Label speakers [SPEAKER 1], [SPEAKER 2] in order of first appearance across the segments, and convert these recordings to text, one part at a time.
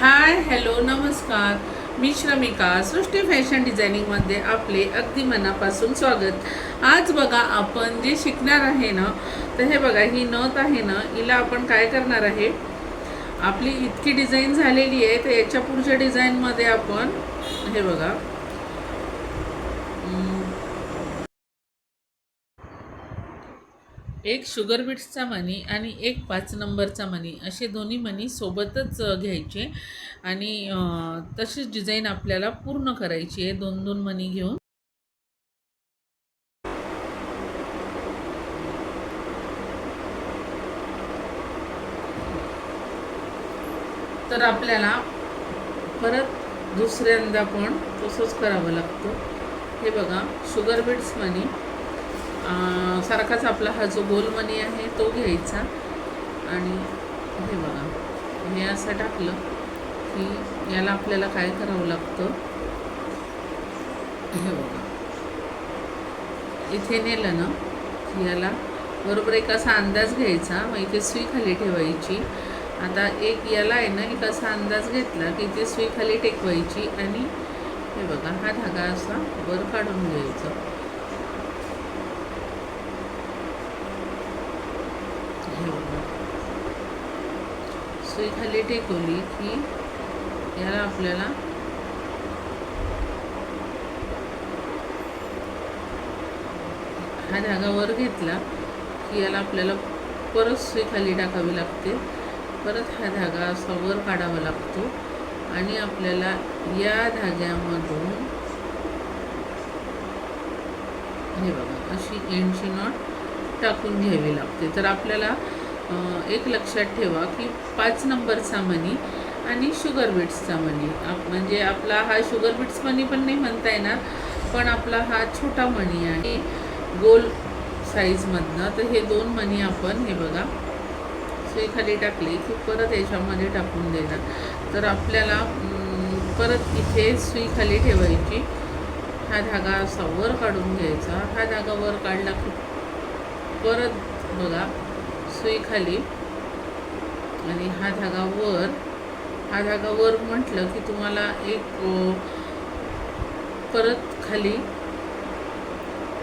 [SPEAKER 1] Hi hello नमस्कार. मी श्रमिका सृष्टी fashion डिझायनिंगमध्ये आपले अगदी मनापासून स्वागत. आज बघा आपण जे शिकणार आहे ना तर हे बघा ही नथ आहे ना हिला आपण काय करणार आहे? आपली इतकी डिझाईन झालेली आहे तर याच्या पुढच्या डिझाईनमध्ये आपण हे बघा एक शुगर बीट्सचा मनी आणि एक पाच नंबरचा मनी असे दोन्ही मनी सोबतच घ्यायचे. आणि तशीच डिझाईन आपल्याला पूर्ण करायची आहे दोन दोन मनी घेऊन. तर आपल्याला परत दुसऱ्यांदा पण तसंच करावं लागतं. हे बघा शुगर बीट्स मनी. सारखाच आपला हा जो गोल मनी आहे तो घ्यायचा. आणि हे बघा हे असं टाकलं की याला आपल्याला काय करावं लागतं? हे बघा. इथे नेलं ना की याला बरोबर एक असा अंदाज घ्यायचा मग इथे सुई खाली ठेवायची. आता एक याला आहे ना एक असा अंदाज घेतला की इथे सुई खाली टेकवायची आणि हे बघा हा धागा असा वर काढून घ्यायचा हे बघा सुई खाली टेकवली की याला आपल्याला हा धागा वर घेतला की याला आपल्याला परत सुई खाली टाकावी लागते. परत हा धागा असा वर काढावा लागतो. आणि आपल्याला या धाग्यामधून हे बघा अशी एंडची नॉट टाकून घ्यावी लागते. तर आपल्याला एक लक्षात ठेवा की पाच नंबरचा मनी आणि शुगर बीट्सचा मनी आप म्हणजे आपला हा शुगर बीट्स मनी पण नाही म्हणता येणार पण आपला हा छोटा मनी आहे. गोल साईजमधनं तर हे दोन मनी आपण हे बघा खाली टाकली की परत याच्यामध्ये टाकून देणार. तर आपल्याला परत इथे सुई खाली ठेवायची. हा धागा असा वर काढून घ्यायचा. हा धागा वर काढला की परत बघा सुई खाली आणि हा धागा वर हा धागा वर म्हटलं की तुम्हाला एक परत खाली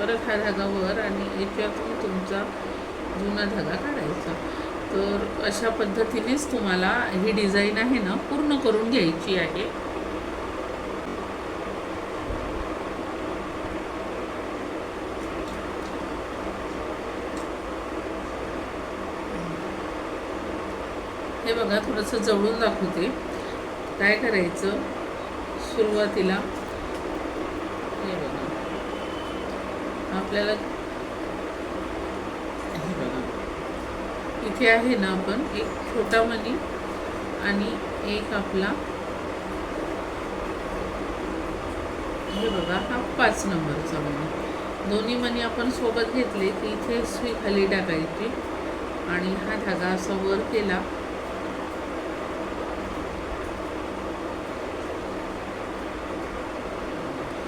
[SPEAKER 1] परत हा धागा वर आणि याच्यातून तुमचा जुना धागा काढायचा. तर अशा पद्धतीनेच तुम्हाला ही डिझाईन आहे ना पूर्ण करून घ्यायची आहे हे बघा थोडंसं जवळून दाखवते. काय करायचं? सुरुवातीला हे बघा. आपल्याला हे बघा. इथे आहे ना आपण एक छोटा मनी आणि एक आपला हे बघा हा पाच नंबरचा मनी. दोन्ही मनी आपण सोबत घेतले की इथे सुई खाली टाकायची आणि हा धागा असा वर केला.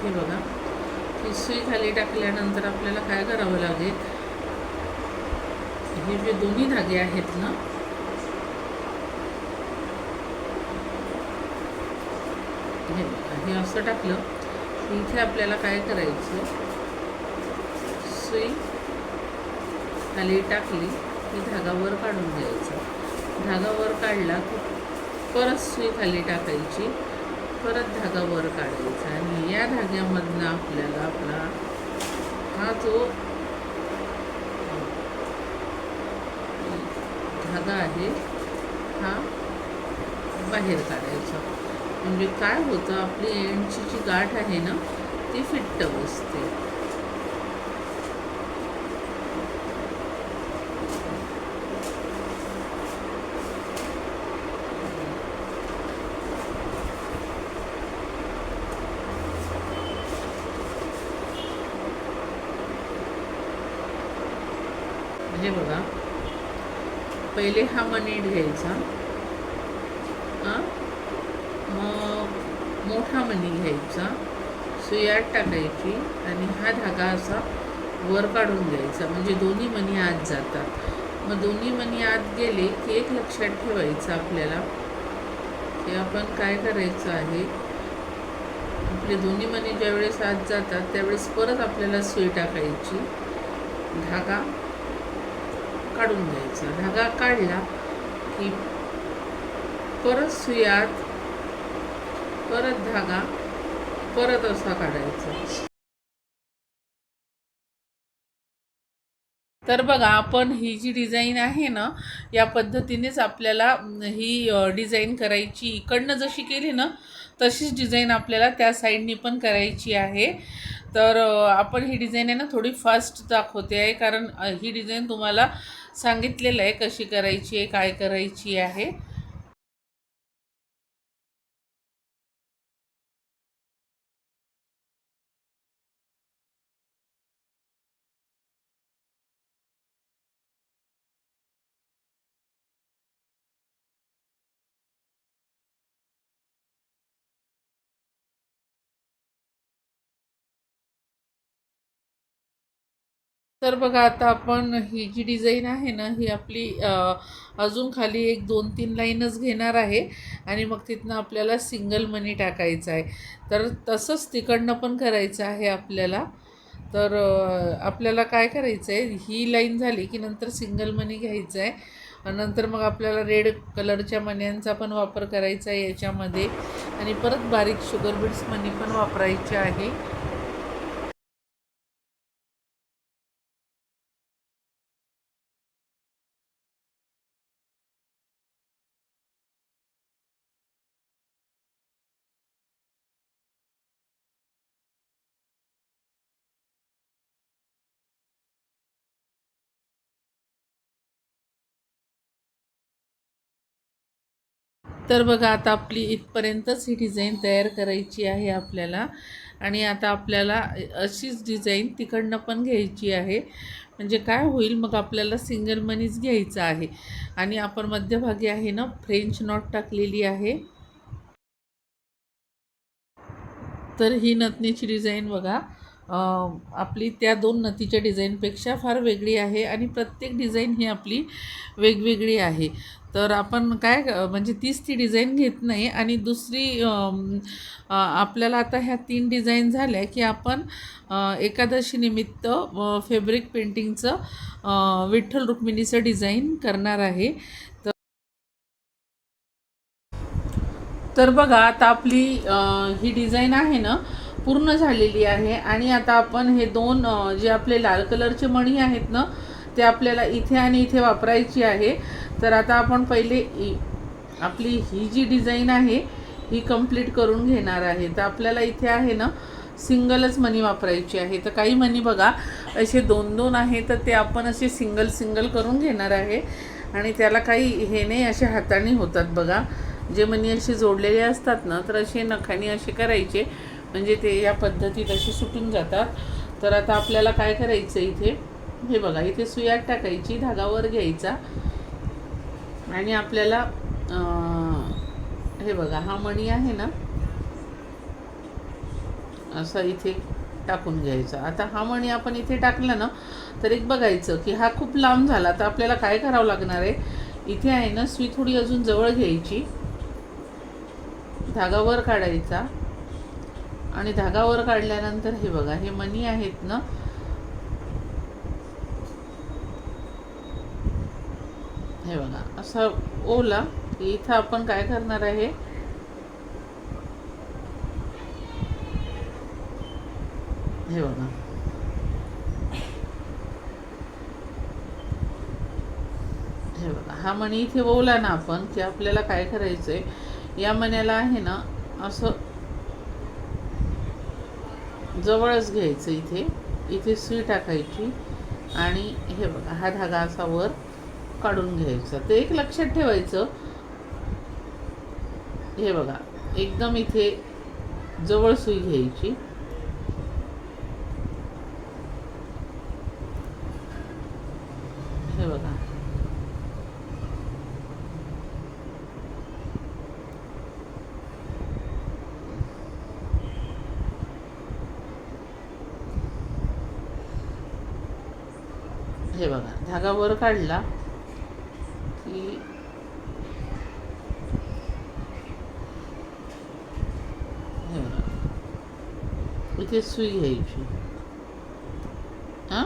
[SPEAKER 1] हे बघा. ही सुई खाली टाकल्यानंतर आपल्याला काय करावं लागेल? हे जे दोन्ही धागे आहेत ना हे बघा हे असं टाकलं की इथे आपल्याला काय करायचं? सुई खाली टाकली की धागावर काढून द्यायचं धागावर काढला की परत सुई खाली टाकायची. परत धागा वर काढायचा आणि या धाग्यामधनं आपल्याला आपला हा जो धागा आहे हा बाहेर काढायचा. म्हणजे काय होतं आपली एंडची जी गाठ आहे ना ती फिट्ट बसते. हे बघा पहिले हा मनी घ्यायचा हां? मग मोठा मनी घ्यायचा सुयात टाकायची आणि हा धागा असा वर काढून घ्यायचा. म्हणजे दोन्ही मनी आत जातात. मग दोन्ही मनी आत गेले की एक लक्षात ठेवायचं आपल्याला की आपण काय करायचं आहे. आपले दोन्ही मनी ज्यावेळेस आत जातात त्यावेळेस परत आपल्याला सुई टाकायची. धागा काढून घ्यायचा. धागा काढला की परत सुयात परत धागा परत असा काढायचा. तर बघा आपण ही जी डिझाईन आहे ना या पद्धतीनेच आपल्याला ही डिझाईन करायची. इकडनं जशी केली ना तशीच डिझाईन आपल्याला त्या साईडनी पण करायची आहे. तर आपण ही डिझाईन आहे ना थोडी फास्ट दाखवते आहे. कारण ही डिझाईन तुम्हाला सांगितलेलं आहे कशी करायची आहे काय करायची आहे. तर बघा आता आपण ही जी डिझाईन आहे ना ही आपली अजून खाली एक दोन तीन लाईनच घेणार आहे आणि मग तिथनं आपल्याला सिंगल मनी टाकायचं आहे. तर तसंच तिकडनं पण करायचं आहे आपल्याला. तर आपल्याला काय करायचं आहे ही लाईन झाली की नंतर सिंगल मनी घ्यायचं आहे. नंतर मग आपल्याला रेड कलरच्या मण्यांचा पण वापर करायचा आहे याच्यामध्ये. आणि परत बारीक शुगर बीड्स मनी पण वापरायचे आहे. तर बघा आता आपली इथपर्यंतच ही डिझाईन तयार करायची आहे आपल्याला. आणि आता आपल्याला अशीच डिझाईन तिकडनं पण घ्यायची आहे. म्हणजे काय होईल मग आपल्याला सिंगल मनीच घ्यायचं आहे. आणि आपण मध्यभागी आहे ना फ्रेंच नॉट टाकलेली आहे. तर ही नथनीची डिझाईन बघा. आपली त्या दोन नथीच्या डिझाईनपेक्षा फार वेगळी आहे आणि प्रत्येक डिझाईन ही आपली वेगवेगळी आहे. तर आपण काय म्हणजे तीच ती डिझाईन घेत नाही आणि दुसरी आपल्याला आता ह्या तीन डिझाईन झाल्या की आपण एकादशीनिमित्त फेब्रिक पेंटिंगचं विठ्ठल रुक्मिणीचं डिझाईन करणार आहे. तर तर बघा आता आपली ही डिझाईन आहे ना पूर्ण झालेली आहे आणि आता आपण हे दोन जे आपले लाल कलरचे मणी आहेत ना ते आपल्याला इथे आणि इथे वापरायची आहे. तर आता आपण पहिले इ- आपली ही जी डिझाईन आहे ही कंप्लीट करून घेणार आहे. तर आपल्याला इथे आहे ना सिंगलच मनी वापरायची आहे. तर काही मनी बघा असे दोन दोन आहे तर ते आपण असे सिंगल सिंगल करून घेणार आहे. आणि त्याला काही हे नाही असे हाताने होतात बघा. जे मनी असे जोडलेले असतात ना तर असे नखाने असे करायचे. म्हणजे ते या पद्धतीत असे सुटून जातात. तर आता आपल्याला काय करायचं इथे? हे बघा इथे सुयात टाकायची धागावर घ्यायचा. आणि आपल्याला हे बघा हा मणी आहे ना असा इथे टाकून घ्यायचा. आता हा मणी आपण इथे टाकला ना तर एक बघायचं की हा खूप लांब झाला तर आपल्याला काय करावं लागणार आहे? इथे आहे ना सुई थोडी अजून जवळ घ्यायची. धागावर काढायचा. आणि धागावर काढल्यानंतर हे बघा हे मनी आहेत ना हे बघा असा ओला इथं आपण काय करणार आहे? हे बघा. हे बघा हा मणी इथे ओला ना आपण की आपल्याला काय करायचं आहे या मण्याला आहे ना असं जवळच घ्यायचं इथे. इथे सुई टाकायची. आणि हे बघा हा धागा असा वर काढून घ्यायचा. ते एक लक्षात ठेवायचं. हे बघा एकदम इथे जवळ सुई घ्यायची. हे बघा धागा वर काढला की इथे सुई घ्यायची. हां?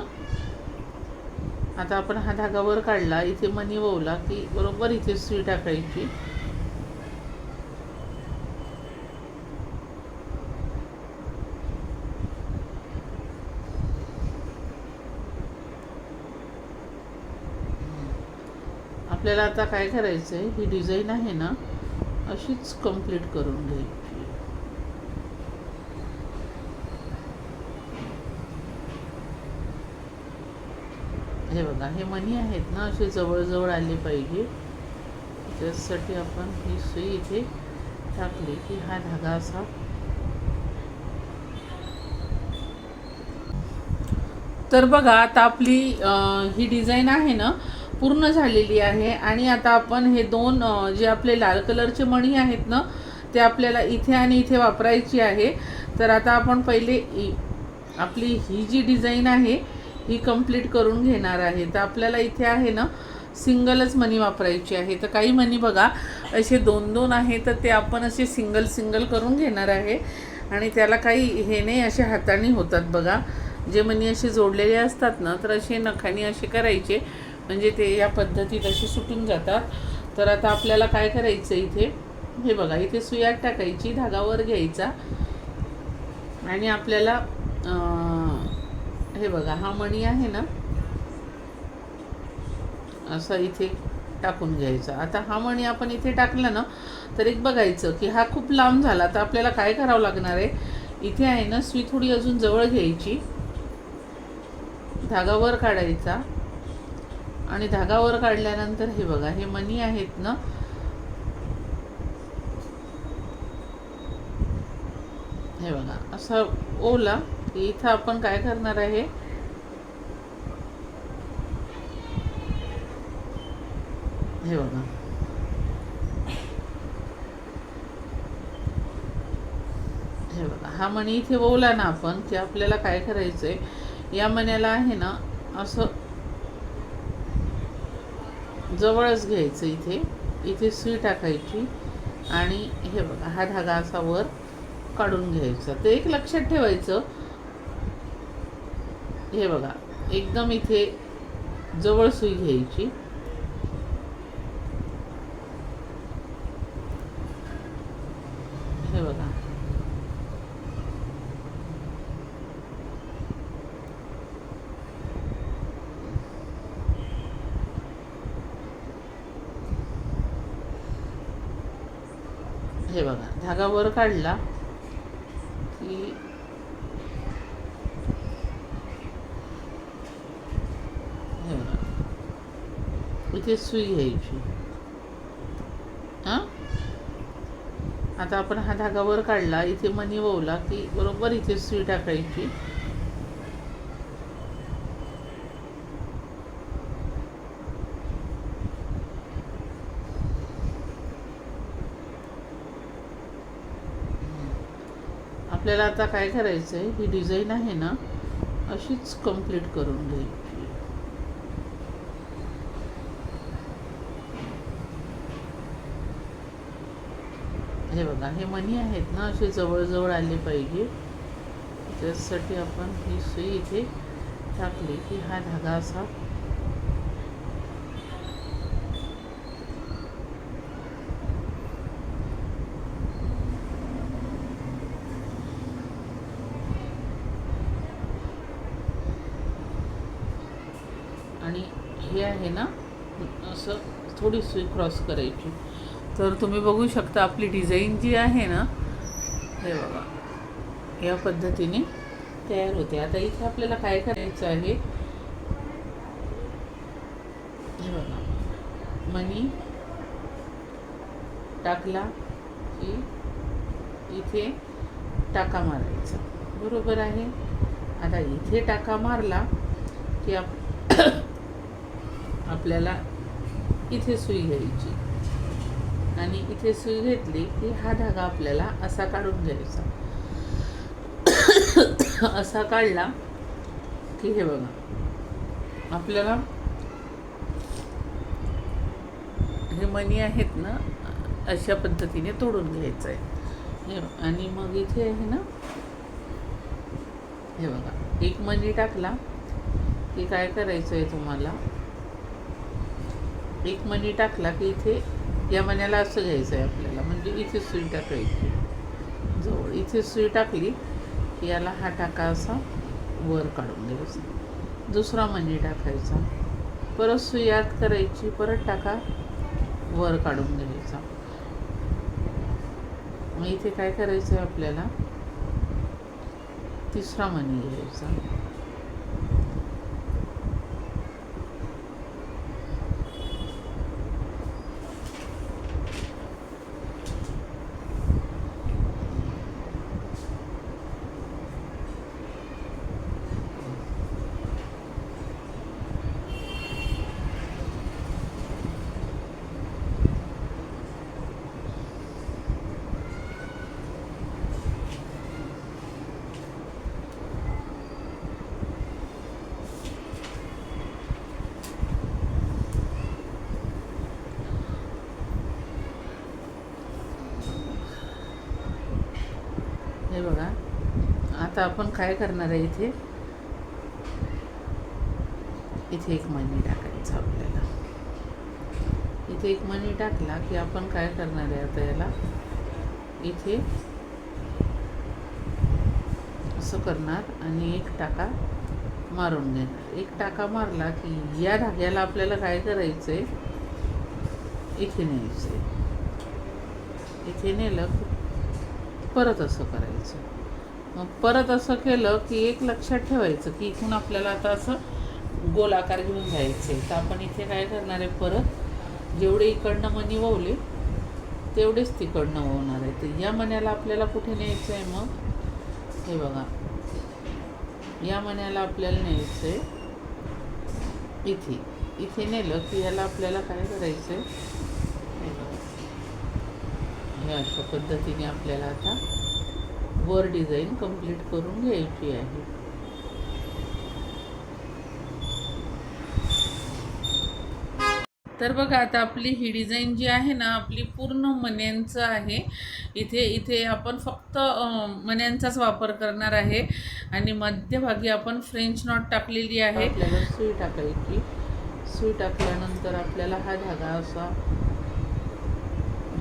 [SPEAKER 1] आता आपण हा धागा वर काढला इथे मनी ववला की बरोबर इथे सुई टाकायची. आपल्याला आता काय करायचं आहे ही डिझाईन आहे ना अशीच कंप्लीट करून घ्यायची हे बघा हे मनी आहेत ना असे जवळजवळ आले पाहिजे. त्यासाठी आपण ही सुई इथे टाकली की हा धागा असा. तर बघा आता आपली ही डिझाईन आहे ना पूर्ण झालेली आहे. आणि आता आपण हे दोन जे आपले लाल कलरचे मणी आहेत ना ते आपल्याला इथे आणि इथे वापरायची आहे. तर आता आपण पहिले इ- आपली ही जी डिझाईन आहे ही कंप्लीट करून घेणार आहे. तर आपल्याला इथे आहे ना सिंगलच मनी वापरायची आहे. तर काही मनी बघा असे दोन दोन आहे तर ते आपण असे सिंगल सिंगल करून घेणार आहे. आणि त्याला काही हे नाही असे हाताने होतात बघा. जे मनी असे जोडलेले असतात ना तर असे नखाने असे करायचे. म्हणजे ते या पद्धतीत असे सुटून जातात. तर आता आपल्याला काय करायचं इथे? हे बघा इथे सुयात टाकायची धागावर घ्यायचा. आणि आपल्याला हे बघा हा मणी आहे ना असा इथे टाकून घ्यायचा. आता हा मणी आपण इथे टाकला ना तर एक बघायचं की हा खूप लांब झाला तर आपल्याला काय करावं लागणार आहे? इथे आहे ना सुई थोडी अजून जवळ घ्यायची. धागावर काढायचा. आणि धागा वर काढल्यानंतर हे बघा हे मनी आहेत ना हे बघा असा ओला की इथं आपण काय करणार आहे? हे बघा. हे बघा हा मणी इथे ओला ना आपण की आपल्याला काय करायचं आहे या मण्याला आहे ना असं जवळच घ्यायचं इथे. इथे सुई टाकायची. आणि हे बघा हा धागा असा वर काढून घ्यायचा. ते एक लक्षात ठेवायचं. हे बघा एकदम इथे जवळ सुई घ्यायची हे बघा हे बघा धागा वर काढला की हे बघा इथे सुई घ्यायची. हां? आता आपण हा धागा वर काढला इथे मनी ववला की बरोबर इथे सुई टाकायची. आपल्याला आता काय करायचं आहे ही डिझाईन आहे ना अशीच कंप्लीट करून घ्यायची हे बघा हे मनी आहेत ना असे जवळजवळ आले पाहिजे. त्यासाठी आपण ही सुई इथे टाकली की हा धागा असा आणि हे आहे ना असं थोडी सुई क्रॉस करायची. तर तुम्ही बघू शकता आपली डिझाईन जी आहे ना हे बघा या पद्धतीने तयार होते. आता इथे आपल्याला काय करायचं आहे? हे बघा मनी टाकला की इथे टाका मारायचा. बरोबर आहे? आता इथे टाका मारला की आप आपल्याला इथे सुई घ्यायची. आणि इथे सुई घेतली की हा धागा आपल्याला असा काढून घ्यायचा. असा काढला की हे बघा. आपल्याला हे मणी आहेत ना अशा पद्धतीने तोडून घ्यायचं आहे हे आणि मग इथे आहे ना हे बघा. एक मनी टाकला की काय करायचं आहे तुम्हाला? एक मणी टाकला की इथे या मण्याला असं घ्यायचं आहे आपल्याला. म्हणजे इथे सुई टाकायची. जवळ. इथे सुई टाकली की याला हा टाका असा वर काढून द्यायचा. दुसरा मणी टाकायचा. परत सुई आत करायची. परत टाका वर काढून घ्यायचा मग इथे काय करायचं आहे आपल्याला? तिसरा मणी घ्यायचा. हे बघा. आता आपण काय करणार आहे इथे? इथे एक मणी टाकायचा आपल्याला. इथे एक मणी टाकला की आपण काय करणार आहे आता याला? इथे असं करणार आणि एक टाका मारून घेणार. एक टाका मारला की या धाग्याला आपल्याला काय करायचं आहे इथे न्यायचं आहे इथे नेलं परत असं करायचं. मग परत असं केलं की एक लक्षात ठेवायचं की इथून आपल्याला आता असं गोलाकार घेऊन जायचं आहे तर आपण इथे काय करणार आहे परत जेवढे इकडनं मनी ववले तेवढेच तिकडनं ववणार आहे. तर या मण्याला आपल्याला कुठे न्यायचं आहे मग? हे बघा. या मण्याला आपल्याला न्यायचं आहे इथे. इथे नेलं की याला आपल्याला काय करायचं आहे आणि अशा पद्धतीने आपल्याला आता वर डिझाईन कंप्लीट करून घ्यायची आहे. तर बघा आता आपली ही डिझाईन जी आहे ना आपली पूर्ण मन्यांचं आहे. इथे इथे आपण फक्त मन्यांचाच वापर करणार आहे. आणि मध्यभागी आपण फ्रेंच नॉट टाकलेली आहे. आपल्याला सुई टाकायची. सुई टाकल्यानंतर आपल्याला हा धागा असा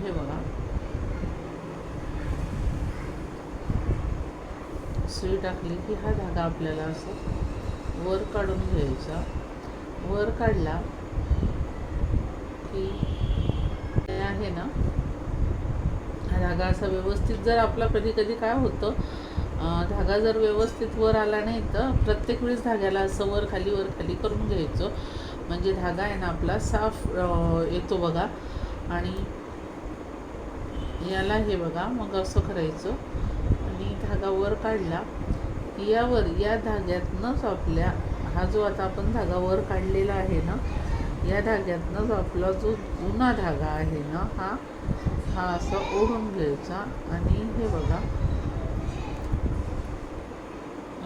[SPEAKER 1] हे बघा सुई टाकली की हा धागा आपल्याला असं वर काढून घ्यायचा. वर काढला की हे आहे ना हा धागा असा व्यवस्थित जर आपला कधी कधी काय होतं धागा जर व्यवस्थित वर आला नाही तर प्रत्येक वेळेस धाग्याला असं वर खाली वर खाली करून घ्यायचं. म्हणजे धागा आहे ना आपला साफ येतो बघा. आणि याला हे बघा मग असं करायचं. धागा वर काढला. यावर या धाग्यातनंच आपल्या हा जो आता आपण धागा वर काढलेला आहे ना या धाग्यातनंच आपला जो जुना धागा आहे ना हा हा असा ओढून घ्यायचा. आणि हे बघा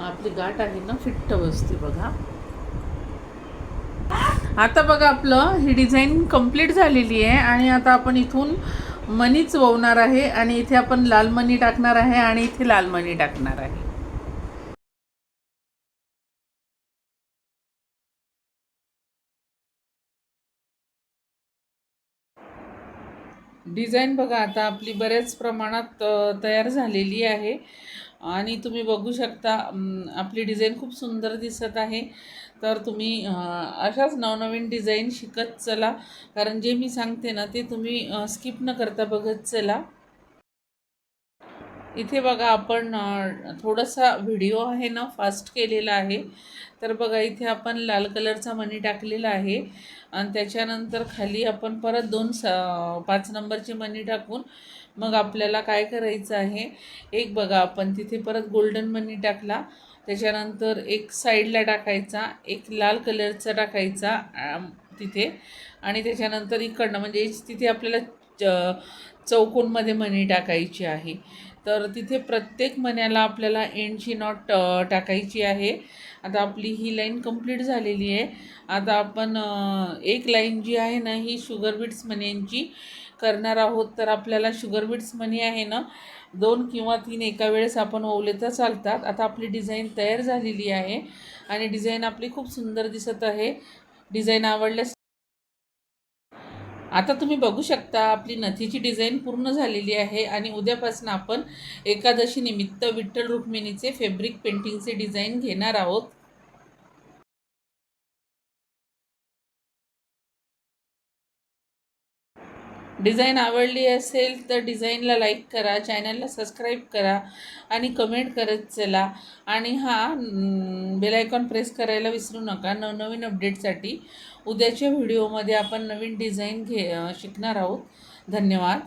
[SPEAKER 1] आपली गाठ आहे ना फिट्ट बसते बघा. आता बघा आपलं ही डिझाईन कंप्लीट झालेली आहे. आणि आता आपण इथून मनीच ववणार आहे आणि इथे आपण लाल मनी टाकणार आहे आणि इथे लाल मनी टाकणार आहे. डिझाईन बघा आता आपली बऱ्याच प्रमाणात तयार झालेली आहे. आणि तुम्ही बघू शकता आपली डिझाईन खूप सुंदर दिसत आहे. तर तुम्ही अशाच नवनवीन डिझाईन शिकत चला. कारण जे मी सांगते ना ते तुम्ही स्किप न करता बघत चला. इथे बघा आपण थोडासा व्हिडिओ आहे ना फास्ट केलेला आहे. तर बघा इथे आपण लाल कलरचा मणी टाकलेला आहे. आणि त्याच्यानंतर खाली आपण परत दोन स पाच नंबरची मणी टाकून मग आपल्याला काय करायचं आहे? एक बघा आपण तिथे परत गोल्डन मनी टाकला. त्याच्यानंतर एक साईडला टाकायचा एक लाल कलरचा टाकायचा तिथे. आणि त्याच्यानंतर इकडनं म्हणजे तिथे आपल्याला च चौकोनमध्ये मणी टाकायची आहे. तर तिथे प्रत्येक मण्याला आपल्याला एंडची नॉट टाकायची आहे. आता आपली ही लाईन कंप्लीट झालेली आहे. आता आपण एक लाईन जी आहे ना ही शुगर बीट्स मण्यांची करणार आहोत. तर आपल्याला शुगर बीट्स मनी आहे ना दोन किंवा तीन एका वेळेस आपण ओवले तर चालतात. आता आपली डिझाईन तयार झालेली आहे आणि डिझाईन आपली खूप सुंदर दिसत आहे. डिझाईन आवडल्यास आता तुम्ही बघू शकता आपली नथीची डिझाईन पूर्ण झालेली आहे आणि उद्यापासून आपण एकादशी निमित्त विठ्ठल रुक्मिणीचे फेब्रिक पेंटिंगचे डिझाईन घेणार आहोत. डिझाईन आवडली असेल तर डिझाईनला लाईक करा चॅनलला सबस्क्राईब करा आणि कमेंट करत चला. आणि हा बेलायकॉन प्रेस करायला विसरू नका. नवनवीन अपडेटसाठी उद्याच्या व्हिडिओमध्ये आपण नवीन डिझाईन घे शिकणार आहोत. धन्यवाद.